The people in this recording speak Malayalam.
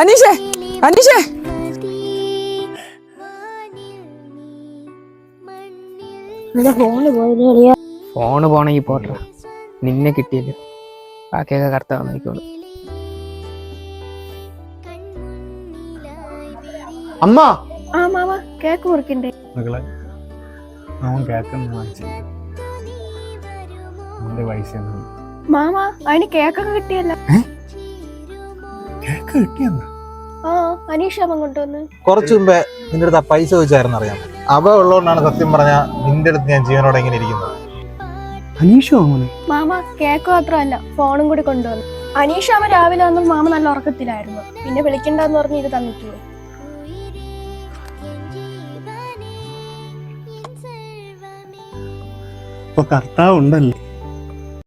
അനീഷേ അനീഷേ. ഫോണ് പോണെങ്കി പോട്ടെ നിന്നെ കിട്ടിയില്ല. ബാക്കിയൊക്കെ കർത്താവ് നോക്കിക്കോളൂ അമ്മ! ആ മാമ കേക്ക് മുറിക്കണ്ടേ? മകളെ അവൻ കേക്കൊന്നും വാങ്ങിച്ചില്ല. അവന്റെ പൈസ ഒന്നും മാമ അതിന് കേക്കൊക്കെ കിട്ടിയല്ലോ. കേക്ക് കിട്ടിയെന്നാ? ആ അനീഷ് അമ്മ കൊണ്ടുവന്ന്. കുറച്ചു മുമ്പേ നിന്റെ അടുത്ത് ആ പൈസ ചോദിച്ചായിരുന്നു അറിയാം അവ ഉള്ളതുകൊണ്ടാണ് സത്യം പറഞ്ഞ നിന്റെ അടുത്ത് ഞാൻ ജീവനോടെ ഇങ്ങനെ ഇരിക്കുന്നത്. മാമാ അങ്ങനെ മാമ കേക്ക് മാത്രമല്ല ഫോണും കൂടി കൊണ്ടുവന്നു. അനീഷ് അമ്മ രാവിലെ വന്നു മാമ നല്ല ഉറക്കത്തിലായിരുന്നു. പിന്നെ വിളിക്കണ്ടെന്ന് പറഞ്ഞ് ഇത് തന്നിട്ട്. പോയി ഇപ്പൊ കർത്താവ് ഉണ്ടല്ലേ.